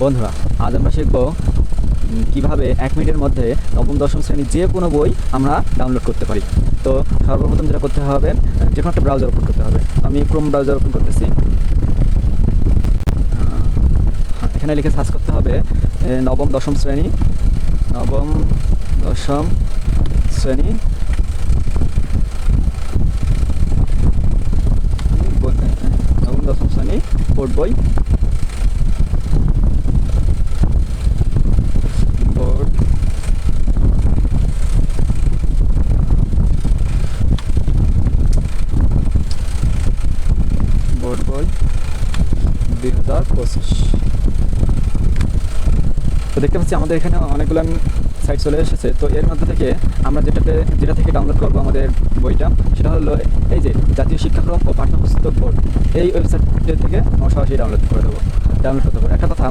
বন্ধুরা, আজ আমরা শিখব কীভাবে এক মিনিটের মধ্যে নবম, দশম শ্রেণির যে কোনো বই আমরা ডাউনলোড করতে পারি। তো সর্বপ্রথম যেটা করতে হবে যে কোনো একটা ব্রাউজার ওপেন করতে হবে। আমি ক্রোম ব্রাউজার ওপেন করতেছি। এখানে লিখে সার্চ করতে হবে নবম, দশম শ্রেণি, নবম, দশম শ্রেণি বই- নবম দশম শ্রেণি বোর্ড বোর্ড বোর্ড বই দুই তো দেখতে পাচ্ছি আমাদের এখানে অনেকগুলো সাইট চলে এসেছে। তো এর মধ্যে থেকে আমরা যেটাতে, যেটা থেকে ডাউনলোড করব আমাদের বইটা, সেটা হলো এই যে জাতীয় শিক্ষাক্রম ও পাঠ্যপুস্তক বোর্ড। এই ওয়েবসাইট থেকে আমরা সরাসরি ডাউনলোড করে দেবো। ডাউনলোড করতে পারব। একটা কথা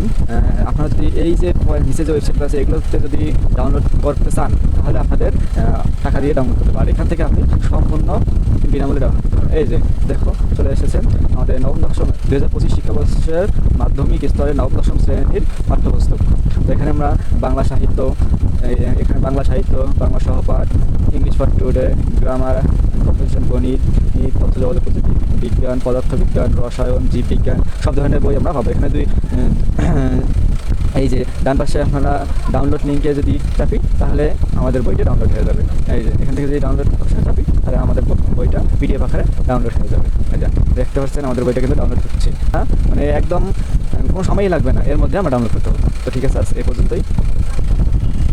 আপনারা যদি এই যে নিচে যে ওয়েবসাইট আছে, এগুলোতে যদি ডাউনলোড করতে চান, তাহলে আপনাদের টাকা দিয়ে ডাউনলোড করতে পারেন এখান থেকে আপনি সম্পূর্ণ বিনামূল্যে ডাউনলোড করতে পারেন এই যে, দেখো, চলে এসেছে আমাদের নবম, দশম, দুই হাজার পঁচিশ শিক্ষাবর্ষের মাধ্যমিক স্তরের নবম, দশম শ্রেণির পাঠ্যপুস্তক। এখানে আমরা বাংলা সাহিত্য এখানে বাংলা সাহিত্য, Bangla সহপাঠ, English for today, grammar competition গণিত তথ্য যোগাযোগ প্রযুক্তি বিজ্ঞান, পদার্থবিজ্ঞান, রসায়ন, জীববিজ্ঞান, সব ধরনের বই আমরা পাবো। এখানে দুই এই যে, ডান পাশে আপনারা ডাউনলোড লিঙ্কে যদি চাপি, তাহলে আমাদের বইটা ডাউনলোড হয়ে যাবে। এই যে, এখান থেকে যদি ডাউনলোড অপশনে চাপি, তাহলে আমাদের বইটা পিডিএফ আকারে ডাউনলোড হয়ে যাবে। যে, দেখতে পাচ্ছেন, আমাদের বইটা কিন্তু ডাউনলোড হচ্ছে। হ্যাঁ? মানে একদম, কোনো সময়ই লাগবে না, এর মধ্যে আমরা ডাউনলোড করতে পারব। তো ঠিক আছে এই পর্যন্তই।